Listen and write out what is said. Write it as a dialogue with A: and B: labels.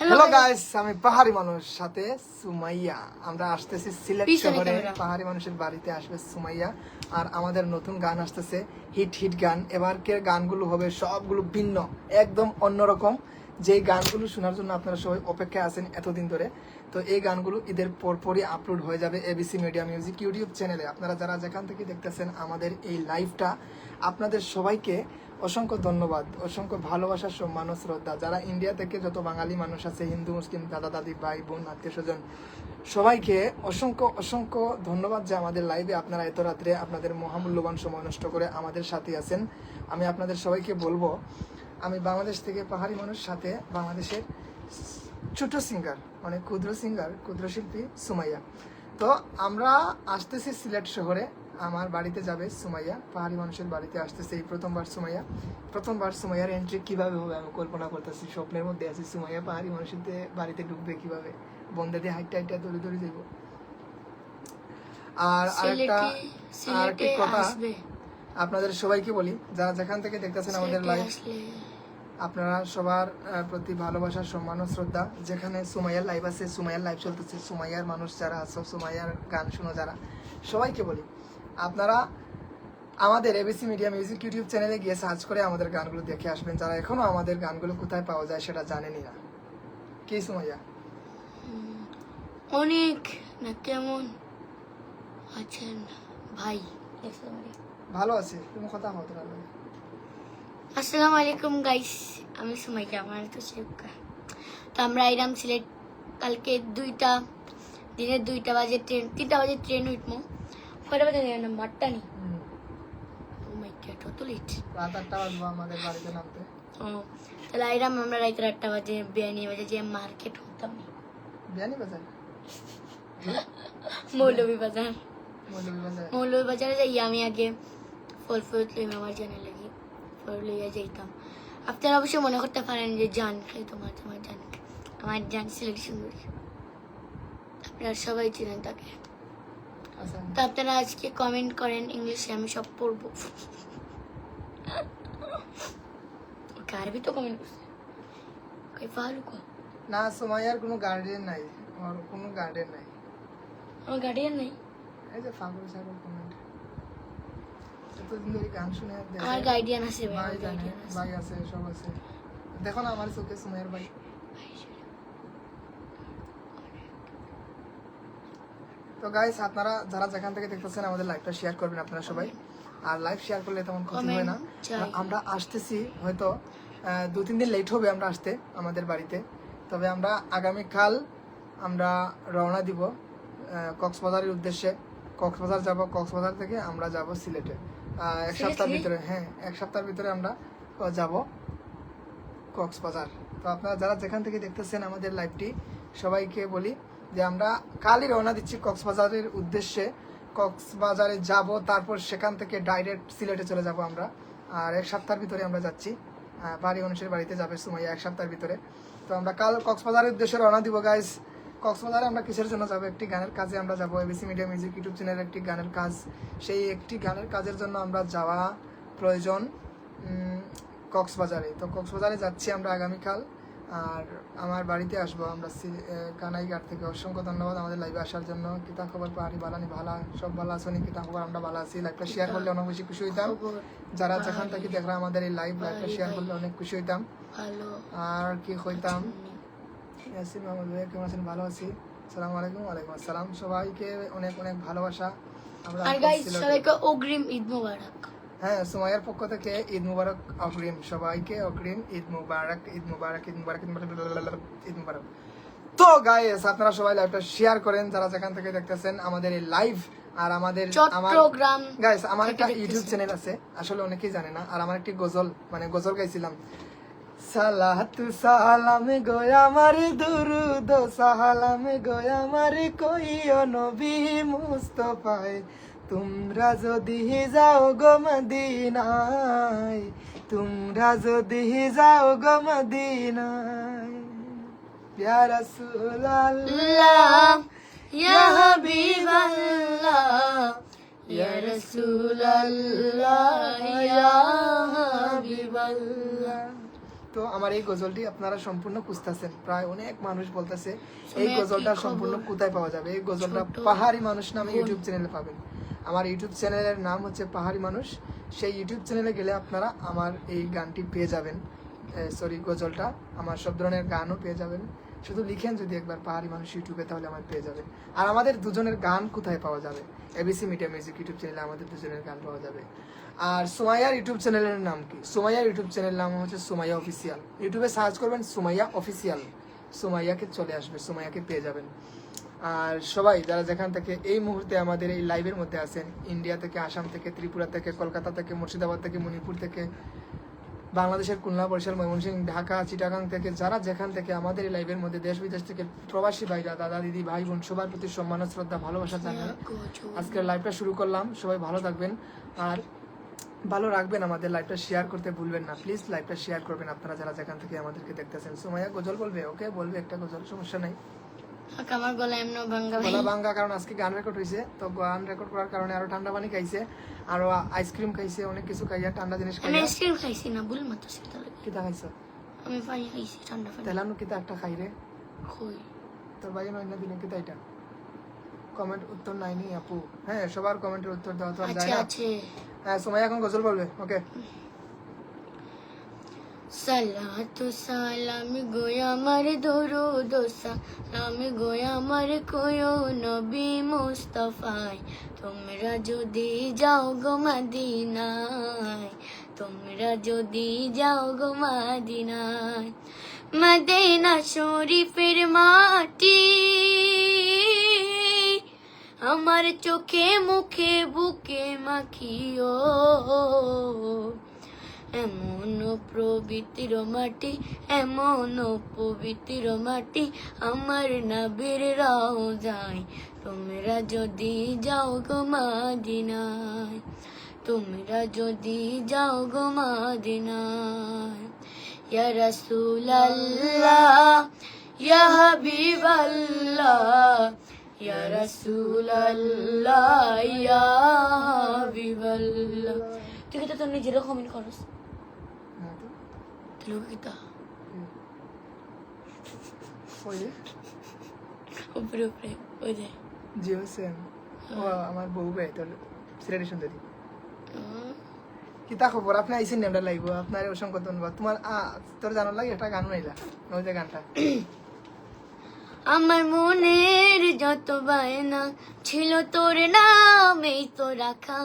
A: Hello guys আমি পাহাড়ি মানুষ সাথে সুমাইয়া। আমরা আসতেছি সিলেট শহরে। পাহাড়ি মানুষের বাড়িতে আসবে সুমাইয়া। আর আমাদের নতুন গান আসতেছে হিট হিট গান। এবারকের গানগুলো হবে সবগুলো ভিন্ন একদম অন্যরকম। যে গানগুলো শোনার জন্য আপনারা সবাই অপেক্ষায় আছেন এতদিন ধরে তো এই গানগুলো ঈদের পরপরই আপলোড হয়ে যাবে এবিসি মিডিয়া মিউজিক ইউটিউব চ্যানেলে আপনারা যারা যেখান থেকে দেখতেছেন আমাদের এই লাইভটা আপনাদের সবাইকে অসংখ্য ধন্যবাদ, অসংখ্য ভালোবাসা সম্মান ও শ্রদ্ধা। যারা ইন্ডিয়া থেকে যত বাঙালি মানুষ আছে, হিন্দু, মুসলিম, দাদা, দাদি, ভাই, বোন, আত্মীয় স্বজন, সবাইকে অসংখ্য অসংখ্য ধন্যবাদ যে আমাদের লাইভে আপনারা এত রাত্রে আপনাদের মহামূল্যবান সময় নষ্ট করে আমাদের সাথে আছেন। আমি আপনাদের সবাইকে বলব, আমি বাংলাদেশ থেকে পাহাড়ি মানুষ, সাথে বাংলাদেশের ছোট সিঙ্গার মানে ক্ষুদ্র সিঙ্গার ক্ষুদ্র শিল্পী সুমাইয়া। তো আমরা আসতেছি সিলেট শহরে। আমার বাড়িতে যাবে সুমাইয়া। পাহাড়ি মানুষের বাড়িতে আসতেছে এই প্রথমবার সুমাইয়া। প্রথমবার সুমাইয়ার এন্ট্রি কীভাবে হবে আমি কল্পনা করতেছি স্বপ্নের মধ্যে আছি। সুমাইয়া পাহাড়ি মানুষের বাড়িতে ঢুকবে কীভাবে? বন্ধে দিয়ে হাইটটা হাইটটা দৌড়ে দৌড়ে যাইব আর আরেকটা
B: সিলেটে
A: আরেকটি কথা? আপনাদের সবাইকে বলি যারা যেখান থেকে দেখতেছেন আমাদের লাইভ আপনারা সবার প্রতি ভালোবাসা সম্মান ও শ্রদ্ধা। যেখানে সুমাইয়ার লাইভ আছে সুমাইয়ার লাইভ চলতেছে। সুমাইয়ার মানুষ যারা আছে সুমাইয়ার গান শুনো যারা সবাইকে বলি। আপনারা আমাদের এবিসি মিডিয়া মিউজিক ইউটিউব চ্যানেলে গিয়ে সার্চ করে আমাদের গানগুলো দেখে আসবেন। যারা এখনও আমাদের গানগুলো কোথায় পাওয়া যায় সেটা জানেনই না। কি সুমাইয়া?
B: অনেক না কেমন আছেন ভাই?
A: ভালো আছে। তুমি কথা হতো না
B: আসসালামু আলাইকুম গাইস আমি সুমাইয়া আমার তো শেখা তো আমরা আইরাম সিলেট। কালকে দুইটা দিনের দুইটা বাজে ট্রেন তিনটা বাজে ট্রেন উঠবো। কয়টা বাজে নি ও মাই গড অত লেট
A: রাত আটটা বাজবো আমাদের বাড়িতে নামতে
B: ও তাহলে আইরাম আমরা আটটা বাজে বিয়ানি বাজে যে মার্কেট হতাম
A: বিয়ানি বাজার
B: মৌলভী বাজার
A: মৌলভী বাজার
B: বাজারে যাই আমি আগে ফল ফল লইম আমার জানে লাগি ফল লইয়া যাইতাম আপনারা অবশ্যই মনে করতে পারেন যে জান খাই তোমার তোমার জান আমার জান সুন্দরী আপনারা সবাই চিনেন তাকে তো আপনারা আজকে কমেন্ট করেন ইংলিশে আমি সব পড়ব। আরবি তো কমেন্ট করছে? ওকে ফালু কো
A: না সুমাইয়ার কোনো গার্ডেন নাই। ওর কোনো গার্ডেন নাই।
B: আমার গার্ডিয়ান নেই?
A: এই যে ফাগুল সাগর কমেন্ট এতদিন ধরে গান শুনে আর
B: আমার আমার গার্ডিয়ান আছে
A: ভাই আছে। সব আছে। দেখো না আমার চোখে সুমাইয়ার ভাই। তো গাইস আপনারা যারা যেখান থেকে দেখতেছেন আমাদের লাইভটা শেয়ার করবেন আপনারা সবাই। আর লাইভ শেয়ার করলে তেমন ক্ষতি হয় না। আমরা আসতেছি হয়তো দু তিন দিন লেট হবে আমরা আসতে আমাদের বাড়িতে। তবে আমরা আগামীকাল আমরা রওনা দিব কক্সবাজারের উদ্দেশ্যে। কক্সবাজার যাব কক্সবাজার থেকে আমরা যাব সিলেটে। এক সপ্তাহের ভিতরে হ্যাঁ এক সপ্তাহের ভিতরে আমরা যাব কক্সবাজার। তো আপনারা যারা যেখান থেকে দেখতেছেন আমাদের লাইভটি সবাইকে বলি যে আমরা কালই রওনা দিচ্ছি কক্সবাজারের উদ্দেশ্যে। কক্সবাজারে যাব, তারপর সেখান থেকে ডাইরেক্ট সিলেটে চলে যাব আমরা। আর এক সপ্তাহের ভিতরে আমরা যাচ্ছি। বাড়ি মানুষের বাড়িতে যাবে সময় এক সপ্তাহের ভিতরে। তো আমরা কাল কক্সবাজারের উদ্দেশ্যে রওনা দিব গাইস কক্সবাজারে আমরা কিসের জন্য যাব? একটি গানের কাজে আমরা যাব। এবিসি মিডিয়া মিউজিক ইউটিউব চ্যানেলের একটি গানের কাজ। সেই একটি গানের কাজের জন্য আমরা যাওয়া প্রয়োজন কক্সবাজারে। তো কক্সবাজারে যাচ্ছি আমরা আগামীকাল। আর আমার বাড়িতে আসব আমরা কানাইঘাট থেকে। অসংখ্য ধন্যবাদ আমাদের লাইভে আসার জন্য। কিতা খবর পাহাড়ি বালানি ভালা সব ভালো আছো নি কিতা খবর আমরা ভালো আছি। লাইভটা শেয়ার করলে অনেক বেশি খুশি হইতাম। যারা যেখান থেকে দেখরা আমাদের এই লাইভ লাইভটা শেয়ার করলে অনেক খুশি হইতাম। আর কি হইতাম? ইয়াসিন মাহমুদ ভাই কেমন আছেন? ভালো আছি। সালাম আলাইকুম ওয়ালাইকুম আসসালাম। সবাইকে অনেক অনেক ভালোবাসা। আমরা
B: সবাইকে অগ্রিম ঈদ মোবারক।
A: হ্যাঁ সুমাইয়ার পক্ষ থেকে ঈদ মুবারক অগ্রিম। সবাইকে অগ্রিম ঈদ মুবারক ঈদ মুবারক ঈদ মুবারক ঈদ মুবারক তো আপনারা সবাই লাইভটা শেয়ার করেন যারা যেখান থেকে দেখতেছেন আমাদের এই লাইভ আর আমাদের
B: চট্টগ্রাম
A: গাইস আমার একটা ইউটিউব চ্যানেল আছে আসলে অনেকেই জানে না আর আমার একটি গজল মানে গজল গাইছিলাম। সালাত সালাম গোয়া আমার দুরুদ সালাম গোয়া আমার কইও নবী মুস্তফায়। তোমরা যদি যাও গো মদিনায় তোমরা যদি যাও গো মদিনায়। ইয়া রাসূলুল্লাহ
B: ইয়া হাবিবাল্লাহ ইয়া রাসূলুল্লাহ ইয়া হাবিবাল্লাহ।
A: তো আমার এই গজলটি আপনারা সম্পূর্ণ খুঁজতেছেন। প্রায় অনেক মানুষ বলতেছে এই গজলটা সম্পূর্ণ কোথায় পাওয়া যাবে? এই গজলটা পাহাড়ি মানুষ নামে ইউটিউব চ্যানেলে পাবেন। আমার ইউটিউব চ্যানেলের নাম হচ্ছে পাহাড়ি মানুষ। সেই ইউটিউব চ্যানেলে গেলে আপনারা আমার এই গানটি পেয়ে যাবেন। সরি গজলটা। আমার সব ধরনের গানও পেয়ে যাবেন। শুধু লিখেন যদি একবার পাহাড়ি মানুষ ইউটিউবে তাহলে আমার পেয়ে যাবে আর আমাদের দুজনের গান কোথায় পাওয়া যাবে? এবিসি মিডিয়া মিউজিক ইউটিউব চ্যানেলে আমাদের দুজনের গান পাওয়া যাবে। আর সুমাইয়ার ইউটিউব চ্যানেলের নাম কি? সুমাইয়ার ইউটিউব চ্যানেল নাম হচ্ছে সোমাইয়া অফিসিয়াল ইউটিউবে সার্চ করবেন সোমাইয়া অফিসিয়াল সোমাইয়াকে চলে আসবে, সোমাইয়াকে পেয়ে যাবেন। আর সবাই যারা যেখান থেকে এই মুহূর্তে আমাদের এই লাইভের মধ্যে আছেন ইন্ডিয়া থেকে আসাম থেকে, ত্রিপুরা থেকে, কলকাতা থেকে, মুর্শিদাবাদ থেকে, মণিপুর থেকে, বাংলাদেশের খুলনা বরিশাল, ময়মনসিংহ, ঢাকা, চিটাগাং থেকে, যারা যেখান থেকে আমাদের এই লাইভের মধ্যে দেশ বিদেশ থেকে প্রবাসী ভাইরা, দাদা, দিদি, ভাই, বোন, সবার প্রতি সম্মান, শ্রদ্ধা, ভালোবাসা জানাই আজকের লাইভটা শুরু করলাম। সবাই ভালো থাকবেন। আর ভালো রাখবেন আমাদের লাইভটা শেয়ার করতে ভুলবেন না। প্লিজ লাইভটা শেয়ার করবেন আপনারা যারা যেখান থেকে আমাদেরকে দেখতেছেন। সোমাইয়া, গজল বলবে? ওকে বলবে একটা গজল, সমস্যা নাই।
B: আমার গলা এমন ভাঙ্গা
A: গলা ভাঙ্গা কারণ আজকে গান রেকর্ড হয়েছে তো গান রেকর্ড করার কারণে আরও ঠান্ডা পানি খাইছে আরও আইসক্রিম খাইছে অনেক কিছু খাইয়া ঠান্ডা জিনিস
B: আমি আইসক্রিম খাইছি না ভুল মতো সেটা লাগে
A: কিতা খাইছ?
B: আমি পানি খাইছি ঠান্ডা পানি।
A: তেলানো কিতা একটা খাই রে?
B: কই?
A: তোর ভাই না দিনে কিতা এটা? কমেন্ট উত্তর নাইনি আপু। হ্যাঁ সবার কমেন্টের উত্তর দেওয়া তো আর যায় না। হ্যাঁ সময় এখন গজল বলবে ওকে
B: সালাতু সালাম গোয়া আমার দরুদ সালাম গোয়া আমার কোয়ো নবী মুস্তাফায় তোমরা যদি যাও গো মদিনায়, তোমরা যদি যাও গো মদিনায়, মদিনা শরীফের মাটি আমার চোখে মুখে বুকে মাখিও। এমন পবিত্র মাটি, এমন পবিত্র মাটি আমার নাবির রাও যায় তোমরা যদি যাও গো মাদিনায়, তোমরা যদি যাও গো মাদিনায়, ইয়া রাসূলাল্লাহ, ইয়া হাবিবাল্লাহ, ইয়া রাসূলাল্লাহ, ইয়া হাবিবাল্লাহ। তুই কি তো নিজের কমেন্ট করস।
A: হ্যাঁ
B: লোক কিতা উপরে উপরে ওই যে।
A: জিও সেম। ও আমার বউ বে তোর সিলেটি সুন্দরী কিতা খবর? আপনি আইসেন লাইব আপনার অসংখ্য ধন্যবাদ। তোমার তোর জানার লাগে একটা গান নাইলা ওই যে গানটা।
B: আমার মনের যত বায়না ছিল তোর নামেই তো রাখা